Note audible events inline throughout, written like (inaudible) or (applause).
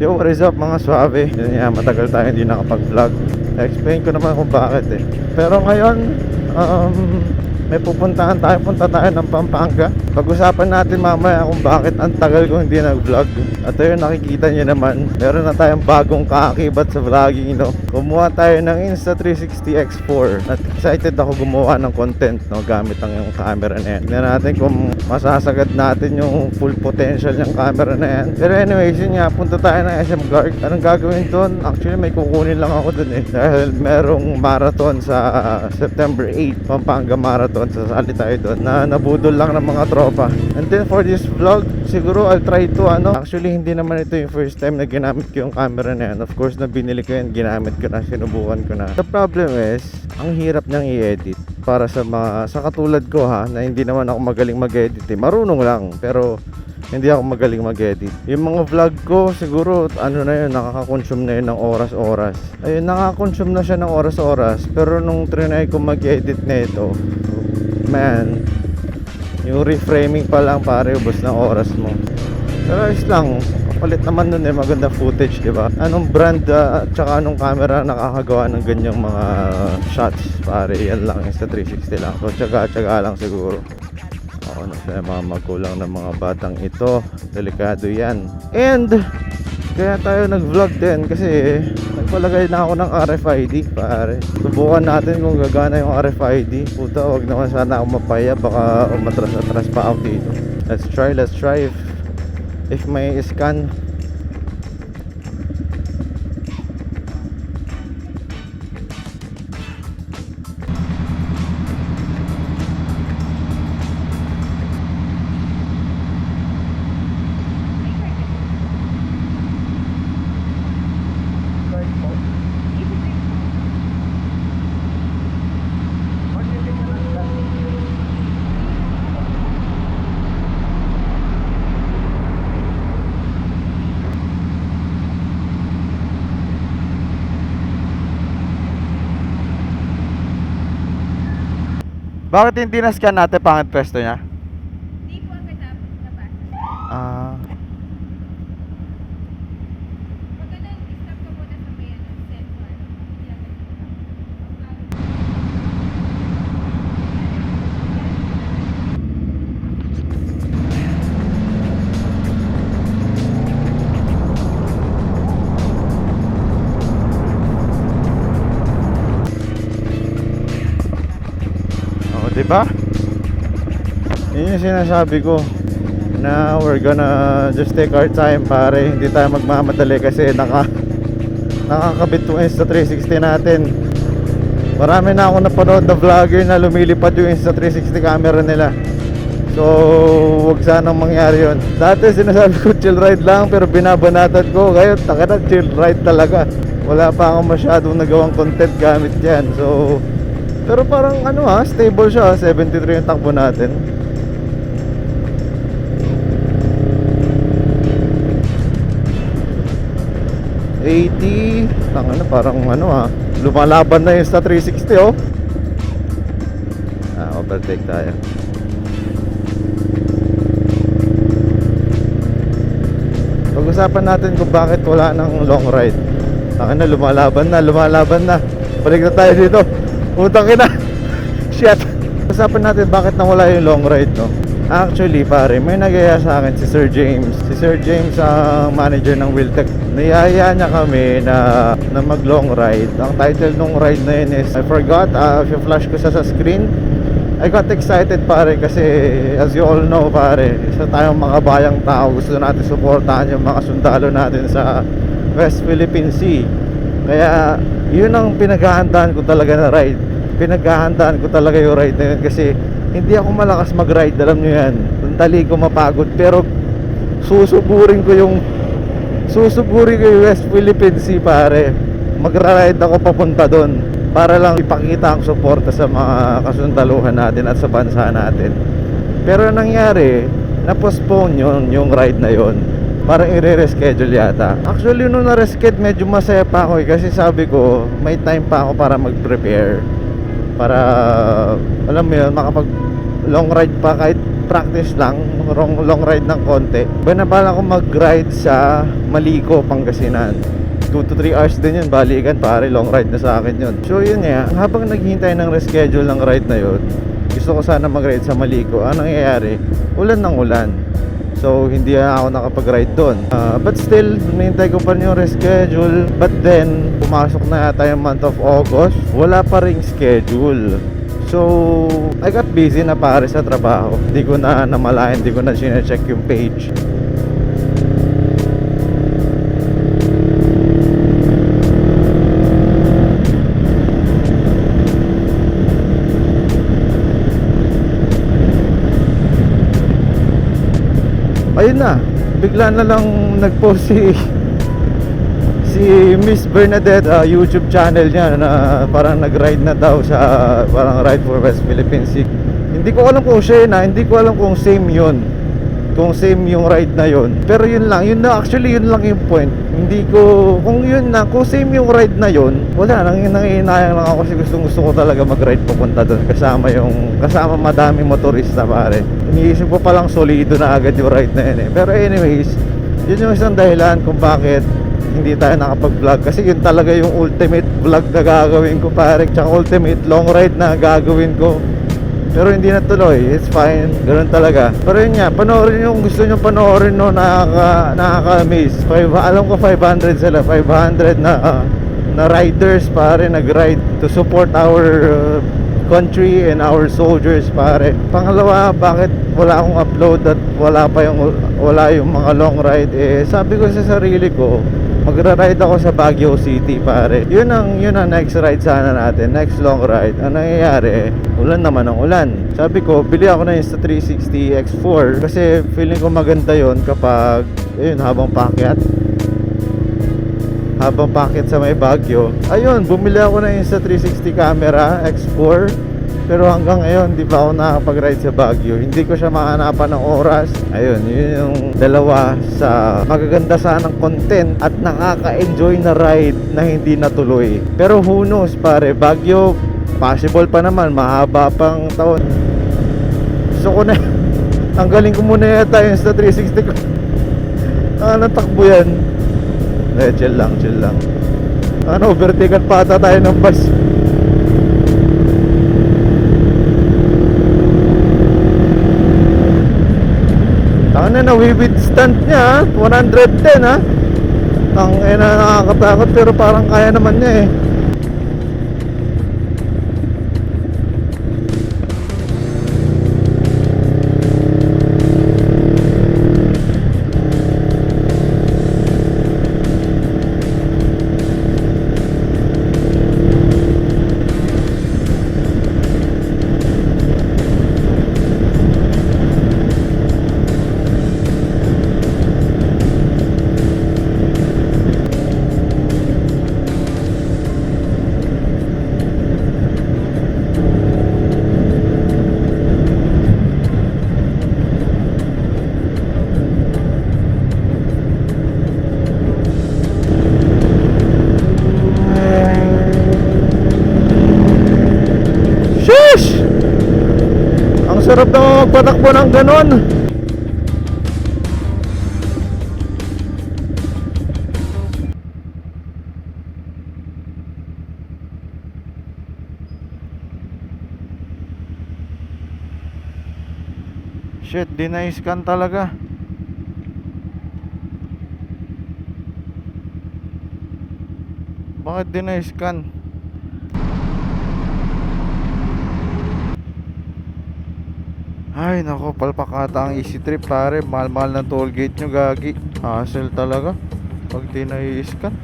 Yo, what is up mga suave? Nga, matagal tayo hindi nakapag-vlog. explain ko naman kung bakit eh. Pero ngayon, um, may pupuntahan tayo, punta tayo ng Pampanga. Pag-usapan natin mamaya kung bakit ang tagal ko hindi nag-vlog. At ayun, nakikita nyo naman, meron na tayong bagong kaakibat sa vlogging, no? Kumuha tayo ng Insta360 X4. At excited ako gumawa ng content, no? Gamit ang yung camera na yan. Tingnan natin kung masasagad natin yung full potential ng camera na yan. Pero anyways, yun nga, punta tayo ng SM Guard. Anong gagawin doon? Actually, may kukunin lang ako doon eh. Dahil merong marathon sa September 8, Pampanga Marathon. Sasali tayo doon na nabudol lang ng mga tropa. And then for this vlog, siguro I'll try to ano. Actually, hindi naman ito yung first time na ginamit ko yung camera na yan. Of course, na binili ko yan, ginamit ko na, sinubukan ko na. The problem is, ang hirap niyang i-edit para sa mga sa katulad ko ha na hindi naman ako magaling mag-edit eh. Marunong lang pero hindi ako magaling mag-edit. Yung mga vlog ko siguro ano na yun nakaka-consume na yun ng oras-oras. Ayun nakaka-consume na siya ng oras-oras pero nung trinay ko mag-edit na ito man yung reframing pa lang pare ubos ng oras mo. Pero ayos lang, kapalit naman nun eh, maganda footage, di ba? Anong brand ah, at saka anong camera nakakagawa ng ganyang mga shots, pare, yan lang, Insta 360 lang. So, tsaga-tsaga lang siguro. Ako na sa mga magulang ng mga batang ito, delikado yan. And, kaya tayo nag-vlog din kasi nagpalagay na ako ng RFID pare. Subukan natin kung gagana yung RFID. Puta, wag naman sana ako mapaya baka umatras-atras pa ako dito. Let's try, let's try if, if may scan. Bakit hindi na-scan natin pangit pwesto niya? Oo, di ba? Yun yung sinasabi ko na we're gonna just take our time pare. Hindi tayo magmamadali kasi naka nakakabit yung Insta360 natin. Marami na ako napanood na vlogger na lumilipad yung Insta360 camera nila. So wag sanang mangyari yun. Dati sinasabi ko chill ride lang pero binabanatan ko. Ngayon taka na chill ride talaga. Wala pa akong masyadong nagawang content gamit yan. So pero parang ano ha, stable siya. 73 yung takbo natin. Eighty, tang ano, parang ano ha, lumalaban na yung sa 360 oh. Ah, overtake tayo. Pag-usapan natin kung bakit wala ng long ride. Tangin na, lumalaban na, lumalaban na. Balik na tayo dito. Utang ina. (laughs) Shit. Usapan natin bakit nawala yung long ride, no? Actually, pare, may nagaya sa akin si Sir James. Si Sir James ang manager ng Wiltec. Niyaya niya kami na, na mag long ride. Ang title nung ride na yun is, I forgot, uh, if flash ko sa sa screen, I got excited pare kasi as you all know pare, isa tayong mga bayang tao, gusto natin suportahan yung mga sundalo natin sa West Philippine Sea. Kaya yun ang pinaghahandaan ko talaga na ride. Pinaghahandaan ko talaga yung ride na yun kasi hindi ako malakas mag-ride, alam nyo yan. Tali ko mapagod pero susuburin ko yung susuburin ko yung West Philippine Sea pare. Magra-ride ako papunta doon para lang ipakita ang suporta sa mga kasundaluhan natin at sa bansa natin. Pero ang nangyari, na-postpone yun, yung ride na yon Parang i-reschedule yata. Actually, nung na-reschedule, medyo masaya pa ako eh. Kasi sabi ko, may time pa ako para mag-prepare. Para, alam mo yun, makapag long ride pa kahit practice lang, long, long ride ng konti. Banabala ko mag-ride sa Malico, Pangasinan. 2 to 3 hours din yun, balikan pare, long ride na sa akin yun. So yun nga, habang naghihintay ng reschedule ng ride na yun, gusto ko sana mag-ride sa Malico. Anong nangyayari? Ulan ng ulan. So, hindi na ako nakapag-ride doon. Ah, but still, hinihintay ko pa yung reschedule. But then, pumasok na yata yung month of August. Wala pa ring schedule. So, I got busy na pare sa trabaho. Hindi ko na namalayan, hindi ko na sinecheck yung page. Na. Bigla na lang nagpost si si Miss Bernadette ah, YouTube channel niya na parang nag-ride na daw sa parang ride for West Philippine hindi ko alam kung siya ah. hindi ko alam kung same yun kung same yung ride na yun. Pero yun lang yun na actually yun lang yung point. Hindi ko kung yun na kung same yung ride na yun wala nang nanginayang lang ako kasi gusto gusto ko talaga mag-ride papunta doon. Kasama yung kasama madami motorista pare iniisip ko palang solido na agad yung ride na yun eh. Pero anyways yun yung isang dahilan kung bakit hindi tayo nakapag-vlog. Kasi yun talaga yung ultimate vlog na gagawin ko pare. Tsaka ultimate long ride na gagawin ko. Pero hindi natuloy, it's fine, ganun talaga. Pero yun nga, panoorin yung gusto nyo panoorin no, nakaka, nakaka-amaze. Five, alam ko 500 sila, 500 na, ah, na riders pare, nag-ride to support our uh, country and our soldiers pare. Pangalawa, bakit wala akong upload at wala pa yung, wala yung mga long ride? Eh, sabi ko sa sarili ko, magra-ride ako sa Baguio City pare yun ang yun ang next ride sana natin next long ride ang nangyayari ulan naman ang ulan sabi ko bili ako na Insta 360 X4 kasi feeling ko maganda yon kapag ayun habang pakyat habang packet sa may Baguio. Ayun bumili ako ng Insta 360 camera X4 pero hanggang ngayon di pa ako nakapag-ride sa Baguio? Hindi ko siya mahanapan ng oras. Ayun yun yung dalawa sa magaganda sanang content at nakaka-enjoy na ride na hindi natuloy. Pero who knows pare? Baguio possible pa naman. Mahaba pang taon. Gusto ko na (laughs) tanggalin ko muna yata yung sa 360 ko. (laughs) Ah natakbo yan eh chill lang chill lang ano overtaken pa ata tayo ng bus Tanga na, na-wibid stand niya, ah. 110 ha. Tang eh na nakakatakot pero parang kaya naman niya eh. Magpatakbo ng ganon. Shit, di na-scan talaga. Bakit di na-scan? Ay nako, palpakata ang easy trip pare. Mahal-mahal ng toll gate nyo gagi. Hassle talaga. Pag di na-i-scan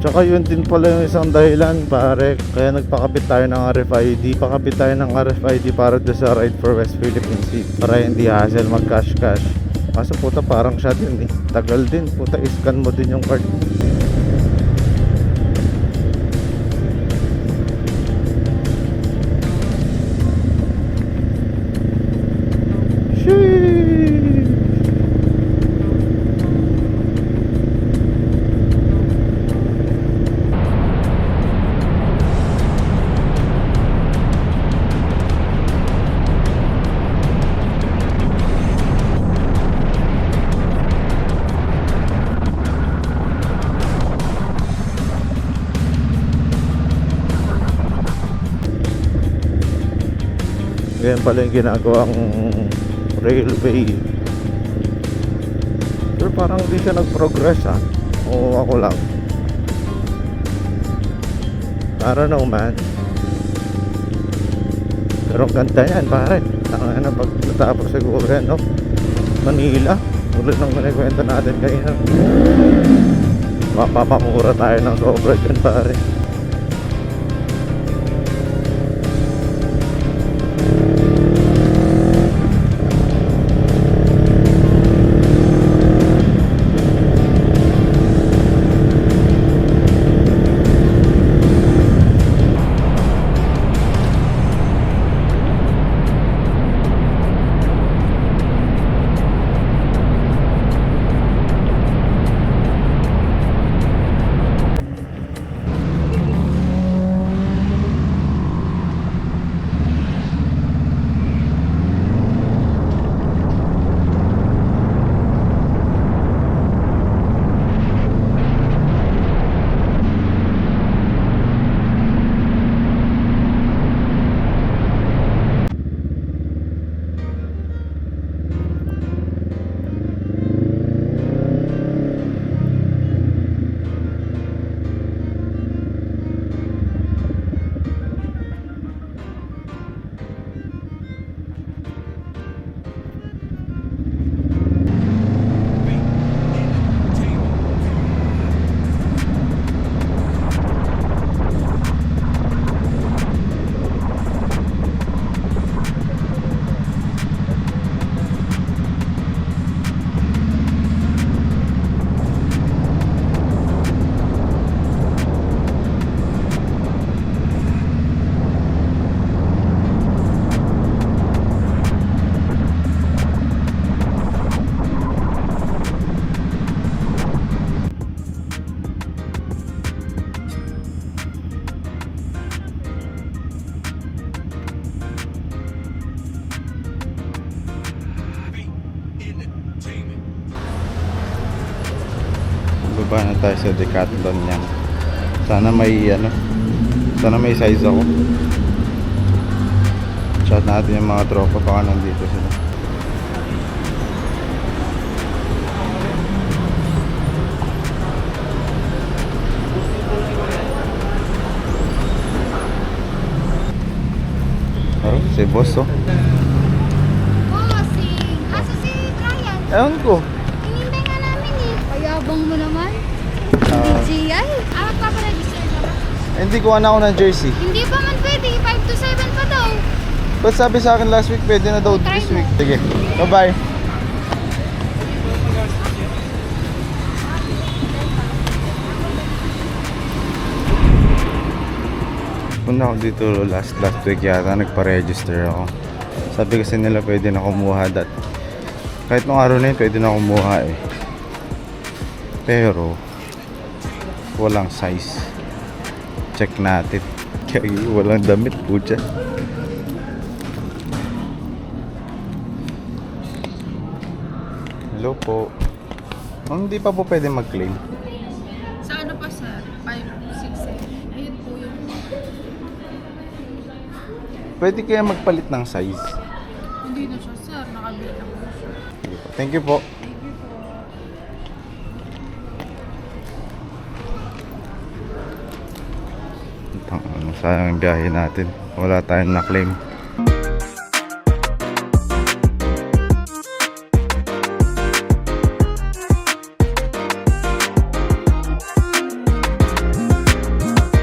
Tsaka yun din pala yung isang dahilan pare. Kaya nagpakabit tayo ng RFID Pakabit tayo ng RFID para doon sa Ride for West Philippine Sea. Para hindi hassle mag cash cash Kaso puta parang siya din eh. Tagal din. Puta iscan mo din yung card ganyan pala yung ginagawang railway. Pero parang hindi siya nag-progress ah. O ako lang. I don't know man. Pero ganda yan pare. Tanga na pag natapos siguro yan no. Manila. Ulit ng kinikwento natin kanina. Mapapamura tayo ng sobra dyan pare. Baba na tayo sa Decathlon niyan. Sana may ano, sana may size ako. Chat natin yung mga tropa baka nandito sila. Oh, si boss oh. Bossing! Asa si Ryan? Ewan ko. Payabang mo naman. Ah. GI? Ah, paparegister ka ba? Hindi ko na ako ng jersey. Hindi pa man pwede. 5 to 7 pa daw. Ba't sabi sa akin last week pwede na daw Try this mo. week? Sige. Bye-bye. Punta ako dito last last week yata nagpa-register ako. Sabi kasi nila pwede na kumuha dat. Kahit nung araw na yun pwede na kumuha eh. Pero walang size. Check natin. (laughs) Kaya walang damit po dyan. Hello po. Hindi pa po pwede mag-claim. Sa ano pa sir? 5, 6, 7. Ayun po yung... Pwede kaya magpalit ng size. Hindi na siya sir. Nakabili po. Thank you po. Thank you po. Tang- Ano, sayang yung biyahe natin. Wala tayong na-claim.